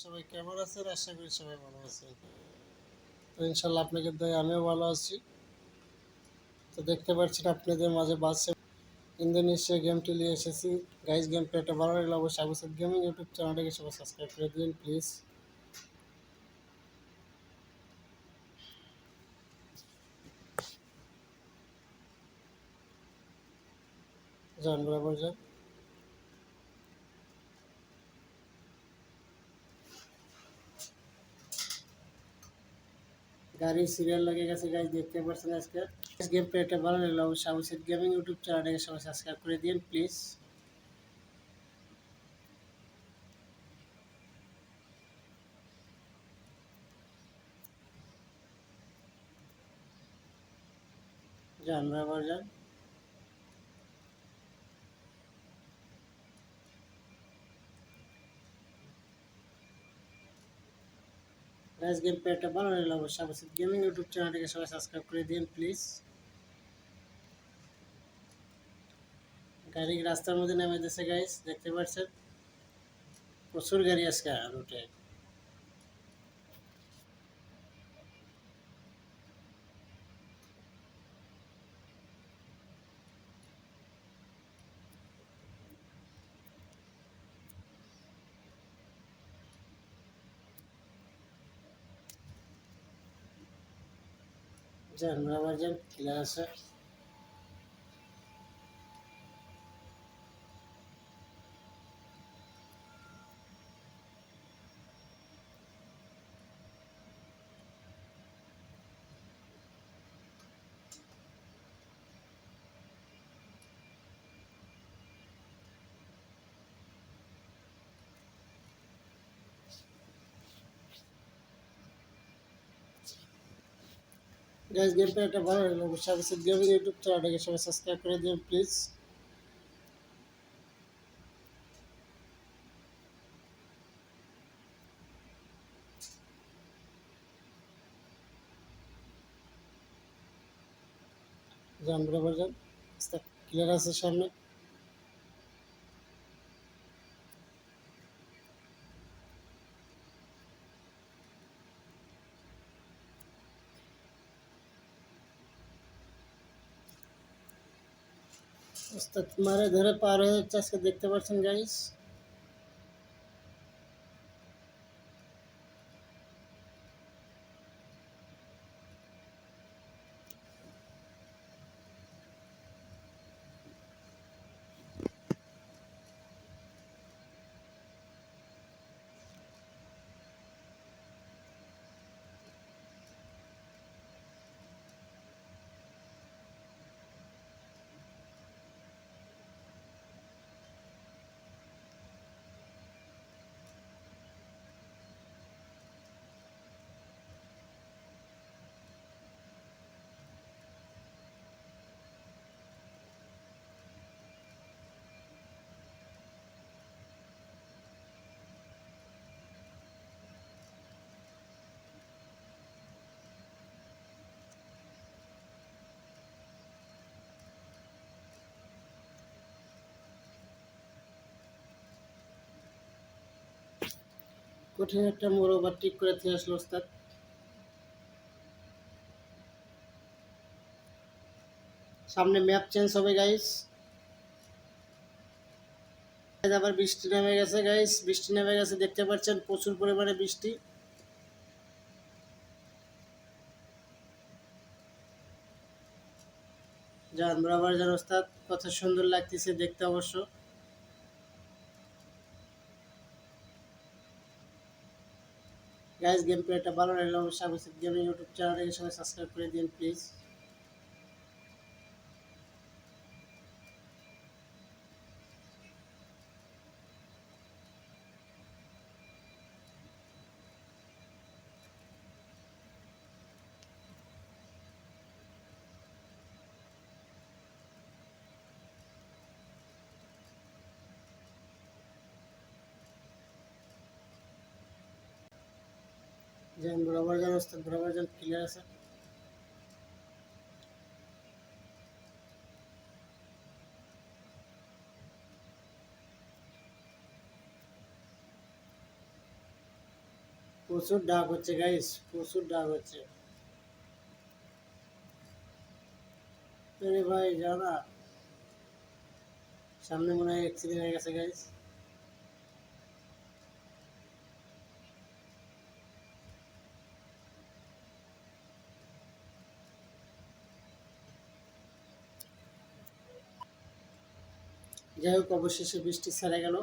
সবাই কেমন আছেন? আশা করি সবাই ভালো আছেন। তো ইনশাল্লাহ আপনাকে দয়, আমিও ভালো আছি। তো দেখতে পাচ্ছেন আপনাদের মাঝে বাসে ইন্দোনেশিয়া গেমটি নিয়ে এসেছি। গাইজ গেম প্লেটা ভালো লাগলে অবশ্যই আবু সাদ গেমিং ইউটিউব চ্যানেলটাকে সবাই সাবস্ক্রাইব করে দিন প্লিজ যান বরাবর যান গাড়ির সিরিয়াল লেগে গেছে গাছ দেখতে পাচ্ছেন আজকে? গেম প্লেটা ভালো লাগলে অবশ্যই আবু সাদ গেমিং ইউটিউব চ্যানেলটাকে সবাই সাবস্ক্রাইব করে দিন প্লিজ যান আবার যান। গাইজ গেম প্লেটা ভালো লাগলে অবশ্যই সাদ গেমিং ইউটিউব চ্যানেলটিকে সবাই সাবস্ক্রাইব করে দিন প্লিজ গাড়ি রাস্তার মধ্যে নেমে দিয়েছে গাইস দেখতে পাচ্ছেন? প্রচুর গাড়ি আজকে রুটে যান বরাবর যান ক্লিয়ার গাইজ গেম প্লেটা ভালো লাগল। অবশ্যই আবু সাদ গেমিং ইউটিউব চ্যানেলটাকে সবাই সাবস্ক্রাইব করে দিন প্লিজ যান বরাবর যান ক্লিয়ার আছে সামনে। ওস্তাদ মারে ধরে পার হয়ে যাচ্ছে আজকে দেখতে পাচ্ছেন গাইস কঠিন একটা মোড় ওভার ঠিক করে দিয়ে আসলো ওস্তাদ। সামনে ম্যাপ চেঞ্জ হবে গাইস আবার বৃষ্টি নেমে গেছে গাইস বৃষ্টি নেমে গেছে, দেখতে পাচ্ছেন প্রচুর পরিমাণে বৃষ্টি। যান, বরাবর যান, ওস্তাদ। কত সুন্দর লাগতেছে দেখতে অবশ্য। গাইস গেম প্লেটা ভালো লাগলে অবশ্যই গেমিং ইউটিউব চ্যানেলটাকে সবাই সাবস্ক্রাইব করে দিন প্লিজ যান বরাবর যান ওস্তাদ বরাবর যান ক্লিয়ার আছে। প্রচুর ডাক হচ্ছে গাইস প্রচুর ডাক হচ্ছে। ভাই জানা সামনে মনে হয় অ্যাক্সিডেন্ট হয়ে গেছে গাইস যাই হোক অবশেষে বৃষ্টি ছেড়ে গেল।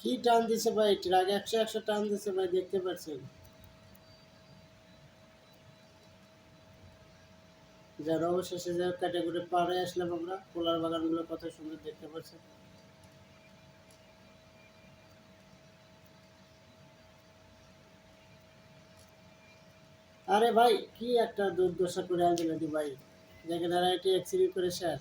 কি টান দিছে ভাই? ট্রাক একশো একশো টান দিছে ভাই, দেখতে পাচ্ছেন যার অবশেষে যে ক্যাটাগরি পাড়ে আসলাম আমরা, পোলার বাগানগুলো কত সুন্দর দেখতে পাচ্ছেন আরে ভাই, কি একটা দুর্দশা করে আনলেন ভাই? দেখেন আর এটি অ্যাক্সিডেন্ট করে শেষ